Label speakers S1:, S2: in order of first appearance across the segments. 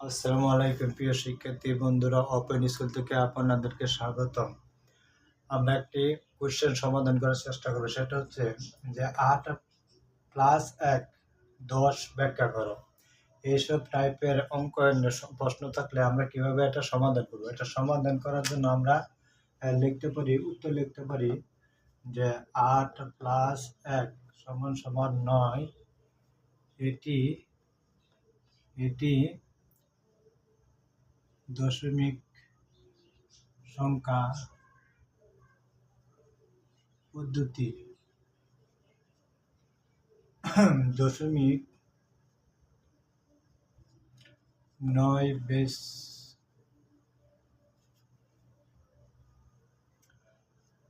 S1: আসসালামু আলাইকুম, প্রিয় শিক্ষার্থী, বন্ধুরা ওপেন স্কুল থেকে আপনাদেরকে স্বাগতম। আমরা একটি কোশ্চেন সমাধান করার চেষ্টা করব। সেটা হচ্ছে যে আট প্লাস এক, দশ ব্যাখ্যা করো। এইসব টাইপের অঙ্ক প্রশ্ন থাকলে আমরা কীভাবে এটা সমাধান করব? এটা সমাধান করার জন্য আমরা লিখতে পারি, উত্তর লিখতে পারি যে আট প্লাস এক সমান সমান নয়। এটি এটি দশমিক সংখ্যা পদ্ধতি। দশমিক নয় বেশ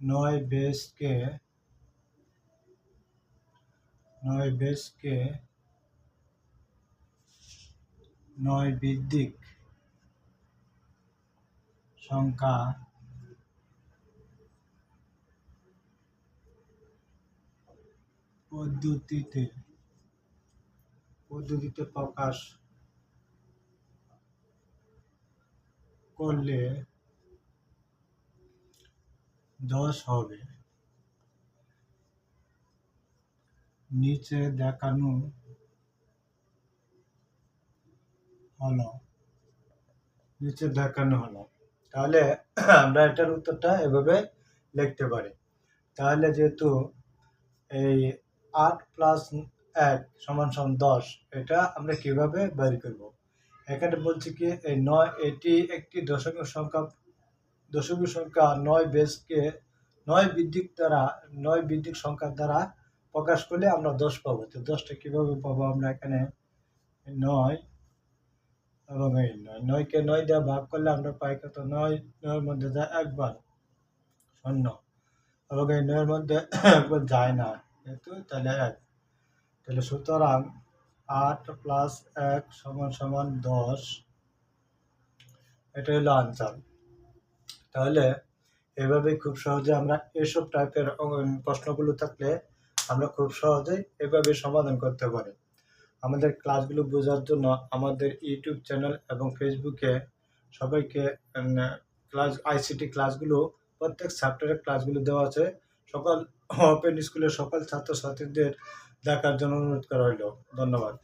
S1: নয় বেশকে নয় বেশকে নয় ভিত্তিক সংখ্যা পদ্ধতিতে পদ্ধতিতে প্রকাশ করলে দশ হবে। নিচে দেখানো হলো নিচে দেখানো হলো। তাহলে আমরা এটার উত্তরটা এভাবে লিখতে পারি। তাহলে যেহেতু এই আট প্লাস এক সমান সমান দশ, এটা আমরা কীভাবে বের করব? এখানে বলছি কি, এই নয়, এটি একটি দশমিক সংখ্যা দশমিক সংখ্যা নয় বেসকে নয় বৃদ্ধিক দ্বারা, নয় বৃদ্ধিক সংখ্যার দ্বারা প্রকাশ করলে আমরা দশ পাবো। তো দশটা কীভাবে পাবো আমরা এখানে? নয় এবং এই নয়, নয়কে নয় দিয়ে ভাগ করলে আমরা পাই কত? নয়, নয়ের মধ্যে যায় একবার, শূন্য। এবং এই নয়ের মধ্যে একবার যায় না, যেহেতু তাহলে এক। তাহলে সুতরাং আট প্লাস এক সমান সমান দশ এটা হলো আনসার। তাহলে এভাবে খুব সহজে আমরা এসব টাইপের প্রশ্নগুলো থাকলে আমরা খুব সহজেই এভাবে সমাধান করতে পারি। আমাদের ক্লাসগুলো বোঝার জন্য আমাদের ইউটিউব চ্যানেল এবং ফেসবুকে সবাইকে ক্লাস, আইসিটি ক্লাসগুলো, প্রত্যেক চ্যাপ্টারের ক্লাসগুলো দেওয়া আছে। সকল ওপেন স্কুলের সকল ছাত্রছাত্রীদের দেখার জন্য অনুরোধ করা হলো ধন্যবাদ।